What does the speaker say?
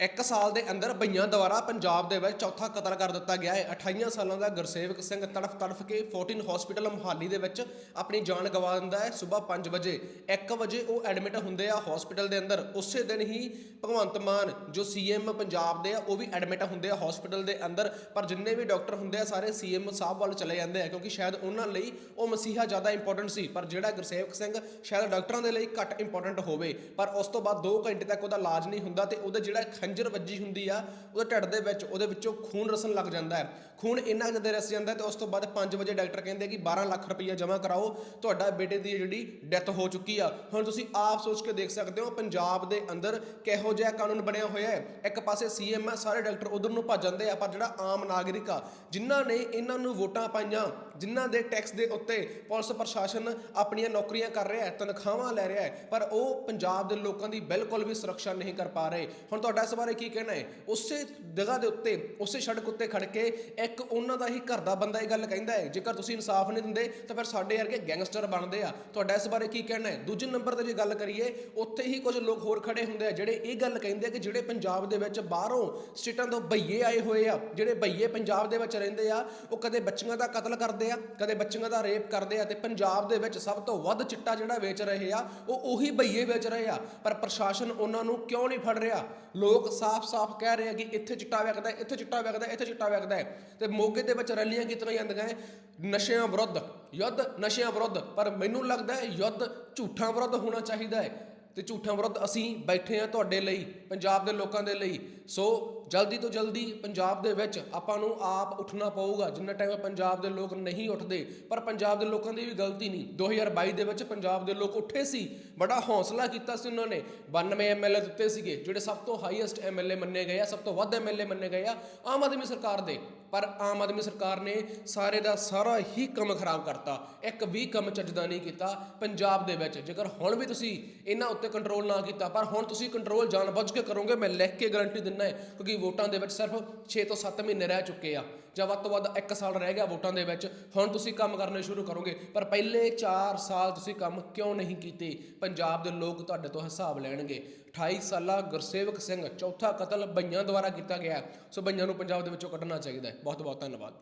ਇੱਕ ਸਾਲ ਦੇ ਅੰਦਰ ਬਈਆਂ ਦੁਆਰਾ ਪੰਜਾਬ ਦੇ ਵਿੱਚ ਚੌਥਾ ਕਤਲ ਕਰ ਦਿੱਤਾ ਗਿਆ ਹੈ। 28 ਸਾਲਾਂ ਦਾ ਗੁਰਸੇਵਕ ਸਿੰਘ ਤੜਫ ਤੜਫ ਕੇ 14 ਹਸਪੀਟਲ ਮੁਹਾਲੀ ਦੇ ਵਿੱਚ ਆਪਣੀ ਜਾਨ ਗਵਾ ਦਿੰਦਾ ਹੈ। ਸਵੇਰ 5 ਵਜੇ 1 ਵਜੇ ਉਹ ਐਡਮਿਟ ਹੁੰਦੇ ਆ ਹਸਪੀਟਲ ਦੇ ਅੰਦਰ। ਉਸੇ ਦਿਨ ਹੀ ਭਗਵੰਤ ਮਾਨ, ਜੋ ਸੀਐਮ ਪੰਜਾਬ ਦੇ ਆ, ਉਹ ਵੀ ਐਡਮਿਟ ਹੁੰਦੇ ਆ ਹਸਪੀਟਲ ਦੇ ਅੰਦਰ। ਪਰ ਜਿੰਨੇ ਵੀ ਡਾਕਟਰ ਹੁੰਦੇ ਆ, ਸਾਰੇ ਸੀਐਮ ਸਾਹਿਬ ਵੱਲ ਚਲੇ ਜਾਂਦੇ ਆ, ਕਿਉਂਕਿ ਸ਼ਾਇਦ ਉਹਨਾਂ ਲਈ ਉਹ ਮਸੀਹਾ ਜ਼ਿਆਦਾ ਇੰਪੋਰਟੈਂਟ ਸੀ। ਪਰ ਜਿਹੜਾ ਗੁਰਸੇਵਕ ਸਿੰਘ ਸ਼ਾਇਦ ਡਾਕਟਰਾਂ ਦੇ ਲਈ ਘੱਟ ਇੰਪੋਰਟੈਂਟ ਹੋਵੇ। ਪਰ ਉਸ ਤੋਂ ਬਾਅਦ 2 ਘੰਟੇ ਤੱਕ ਉਹਦਾ ਇਲਾਜ ਨਹੀਂ ਹੁੰਦਾ ਤੇ ਉਹਦਾ ਜਿਹੜਾ ਖੰਜਰ ਵੱਜੀ ਹੁੰਦੀ ਆ, ਉਹਦੇ ਢਿੱਡ ਦੇ ਵਿੱਚ, ਉਹਦੇ ਵਿੱਚੋਂ ਖੂਨ ਰਸਣ ਲੱਗ ਜਾਂਦਾ ਹੈ। ਖੂਨ ਇੰਨਾ ਜ਼ਿਆਦਾ ਰਸ ਜਾਂਦਾ ਤੇ ਉਸ ਤੋਂ ਬਾਅਦ 5 ਵਜੇ ਡਾਕਟਰ ਕਹਿੰਦੇ ਕਿ 12 ਲੱਖ ਰੁਪਈਆ ਜਮ੍ਹਾਂ ਕਰਾਓ, ਤੁਹਾਡਾ ਬੇਟੇ ਦੀ ਜਿਹੜੀ ਡੈਥ ਹੋ ਚੁੱਕੀ ਆ। ਹੁਣ ਤੁਸੀਂ ਆਪ ਸੋਚ ਕੇ ਦੇਖ ਸਕਦੇ ਹੋ, ਪੰਜਾਬ ਦੇ ਅੰਦਰ ਕਿਹੋ ਜਿਹਾ ਕਾਨੂੰਨ ਬਣਿਆ ਹੋਇਆ ਹੈ। ਇੱਕ ਪਾਸੇ ਸੀਐਮ ਆ, ਸਾਰੇ ਡਾਕਟਰ ਉਧਰ ਨੂੰ ਭੱਜ ਜਾਂਦੇ ਆ, ਪਰ ਜਿਹੜਾ ਆਮ ਨਾਗਰਿਕ ਆ, ਜਿਨ੍ਹਾਂ ਨੇ ਇਹਨਾਂ ਨੂੰ ਵੋਟਾਂ ਪਾਈਆਂ, ਜਿਨ੍ਹਾਂ ਦੇ ਟੈਕਸ ਦੇ ਉੱਤੇ ਪੁਲਿਸ ਪ੍ਰਸ਼ਾਸਨ ਆਪਣੀਆਂ ਨੌਕਰੀਆਂ ਕਰ ਰਿਹਾ ਹੈ, ਤਨਖਾਹਾਂ ਲੈ ਰਿਹਾ ਹੈ, ਪਰ ਉਹ ਪੰਜਾਬ ਦੇ ਲੋਕਾਂ ਦੀ ਬਿਲਕੁਲ ਵੀ ਸੁਰੱਖਿਆ ਨਹੀਂ ਕਰ ਪਾ ਰਹੇ। ਹੁਣ ਤੁਹਾਡਾ ਇਸ ਬਾਰੇ ਕੀ ਕਹਿਣਾ ਹੈ? ਉਸੇ ਜਗ੍ਹਾ ਦੇ ਉੱਤੇ, ਉਸੇ ਸੜਕ ਉੱਤੇ ਖੜ ਕੇ ਇੱਕ ਉਹਨਾਂ ਦਾ ਹੀ ਘਰ ਦਾ ਬੰਦਾ ਇਹ ਗੱਲ ਕਹਿੰਦਾ ਹੈ, ਜੇਕਰ ਤੁਸੀਂ ਇਨਸਾਫ ਨਹੀਂ ਦਿੰਦੇ, ਤਾਂ ਫਿਰ ਸਾਡੇ ਵਰਗੇ ਗੈਂਗਸਟਰ ਬਣਦੇ ਆ। ਤੁਹਾਡਾ ਇਸ ਬਾਰੇ ਕੀ ਕਹਿਣਾ ਹੈ? ਦੂਜੇ ਨੰਬਰ ਤੇ ਜੇ ਗੱਲ ਕਰੀਏ, ਉੱਥੇ ਹੀ ਕੁਝ ਲੋਕ ਹੋਰ ਖੜੇ ਹੁੰਦੇ ਆ, ਜਿਹੜੇ ਇਹ ਗੱਲ ਕਹਿੰਦੇ ਆ ਕਿ ਜਿਹੜੇ ਪੰਜਾਬ ਦੇ ਵਿੱਚ ਬਾਹਰੋਂ ਸਟੇਟਾਂ ਤੋਂ ਭਈਏ ਆਏ ਹੋਏ ਆ, ਜਿਹੜੇ ਭਈਏ ਪੰਜਾਬ ਦੇ ਵਿੱਚ ਰਹਿੰਦੇ ਆ, ਉਹ ਕਦੇ ਬੱਚੀਆਂ ਦਾ ਕਤਲ ਕਰਦੇ ਆ, ਕਦੇ ਬੱਚੀਆਂ ਦਾ ਰੇਪ ਕਰਦੇ ਆ ਤੇ ਪੰਜਾਬ ਦੇ ਵਿੱਚ ਸਭ ਤੋਂ ਵੱਧ ਚਿੱਟਾ ਜਿਹੜਾ ਵੇਚ ਰਹੇ ਆ, ਉਹ ਉਹੀ ਭਈਏ ਵੇਚ ਰਹੇ ਆ। ਪਰ ਪ੍ਰਸ਼ਾਸਨ ਉਹਨਾਂ ਨੂੰ ਕਿਉਂ ਨਹੀਂ ਫੜ ਰਿਹਾ? ਲੋਕ ਸਾਫ਼-ਸਾਫ਼ ਕਹਿ ਰਹੇ ਆ ਕਿ ਇੱਥੇ ਚਿੱਟਾ ਵੇਚਦਾ ਇੱਥੇ ਚਿੱਟਾ ਵੇਚਦਾ ਇੱਥੇ ਚਿੱਟਾ ਵੇਚਦਾ ਹੈ। ਤੇ ਮੋਗੇ ਦੇ ਵਿੱਚ ਰੈਲੀਆਂ ਕੀਤੀਆਂ ਜਾਂਦੀਆਂ ਹੈ? ਨਸ਼ਿਆਂ ਵਿਰੁੱਧ, ਯੁੱਧ ਨਸ਼ਿਆਂ ਵਿਰੁੱਧ। ਪਰ ਮੈਨੂੰ ਲੱਗਦਾ ਹੈ ਯੁੱਧ ਝੂਠਾਂ ਵਿਰੁੱਧ ਹੋਣਾ ਚਾਹੀਦਾ ਹੈ। ਤੇ ਝੂਠਾਂ ਵਿਰੁੱਧ ਅਸੀਂ ਬੈਠੇ ਆ ਤੁਹਾਡੇ ਲਈ, ਪੰਜਾਬ ਦੇ ਲੋਕਾਂ ਦੇ ਲਈ। ਸੋ ਜਲਦੀ ਤੋਂ ਜਲਦੀ ਪੰਜਾਬ ਦੇ ਵਿੱਚ ਆਪਾਂ ਨੂੰ ਆਪ ਉੱਠਣਾ ਪਊਗਾ। ਜਿੰਨਾ ਟਾਈਮ ਪੰਜਾਬ ਦੇ ਲੋਕ ਨਹੀਂ ਉੱਠਦੇ, ਪਰ ਪੰਜਾਬ ਦੇ ਲੋਕਾਂ ਦੀ ਵੀ ਗਲਤੀ ਨਹੀਂ। 2022 ਦੇ ਵਿੱਚ ਪੰਜਾਬ ਦੇ ਲੋਕ ਉੱਠੇ ਸੀ। ਬੜਾ ਹੌਸਲਾ ਕੀਤਾ ਸੀ ਉਹਨਾਂ ਨੇ। 92 ਐਮਐਲਏ ਦਿੱਤੇ ਸੀਗੇ, ਜਿਹੜੇ ਸਭ ਤੋਂ ਹਾਈਐਸਟ ਐਮਐਲਏ ਮੰਨੇ ਗਏ ਆ, ਸਭ ਤੋਂ ਵੱਧ ਐਮਐਲਏ ਮੰਨੇ ਗਏ ਆ, ਆਮ ਆਦਮੀ ਸਰਕਾਰ ਦੇ। ਪਰ ਆਮ ਆਦਮੀ ਸਰਕਾਰ ਨੇ ਸਾਰੇ ਦਾ ਸਾਰਾ ਹੀ ਕੰਮ ਖਰਾਬ ਕਰਤਾ। ਇੱਕ ਵੀ ਕੰਮ ਚੱਜਦਾ ਨਹੀਂ ਕੀਤਾ ਪੰਜਾਬ ਦੇ ਵਿੱਚ। ਜੇਕਰ ਹੁਣ ਵੀ ਤੁਸੀਂ ਇਹਨਾਂ ਉੱਤੇ ਕੰਟਰੋਲ ਨਾ ਕੀਤਾ। ਪਰ ਹੁਣ ਤੁਸੀਂ ਕੰਟਰੋਲ ਜਾਣਬੁੱਝ ਕੇ ਕਰੋਗੇ, ਮੈਂ ਲਿਖ ਕੇ ਗਾਰੰਟੀ ਦਿੰਦਾ ਹੈ ਕਿਉਂਕਿ ਵੋਟਾਂ ਦੇ ਵਿੱਚ ਸਿਰਫ 6 ਤੋਂ 7 ਮਹੀਨੇ ਰਹਿ ਚੁੱਕੇ ਆ, ਜਾਂ ਵੱਧ ਤੋਂ ਵੱਧ 1 ਸਾਲ ਰਹਿ ਗਿਆ ਵੋਟਾਂ ਦੇ ਵਿੱਚ। ਹੁਣ ਤੁਸੀਂ ਕੰਮ ਕਰਨੇ ਸ਼ੁਰੂ ਕਰੋਗੇ, ਪਰ ਪਹਿਲੇ 4 ਸਾਲ ਤੁਸੀਂ ਕੰਮ ਕਿਉਂ ਨਹੀਂ ਕੀਤੇ? ਪੰਜਾਬ ਦੇ ਲੋਕ ਤੁਹਾਡੇ ਤੋਂ ਹਿਸਾਬ ਲੈਣਗੇ। 28 ਸਾਲਾ ਗੁਰਸੇਵਕ ਸਿੰਘ, ਚੌਥਾ ਕਤਲ ਬਈਆਂ ਦੁਆਰਾ ਕੀਤਾ ਗਿਆ। ਸੋ ਬਈਆਂ ਨੂੰ ਪੰਜਾਬ ਦੇ ਵਿੱਚੋਂ ਕੱਢਣਾ ਚਾਹੀਦਾ ਹੈ ਬਹੁਤ ਬਹੁਤ ਧੰਨਵਾਦ।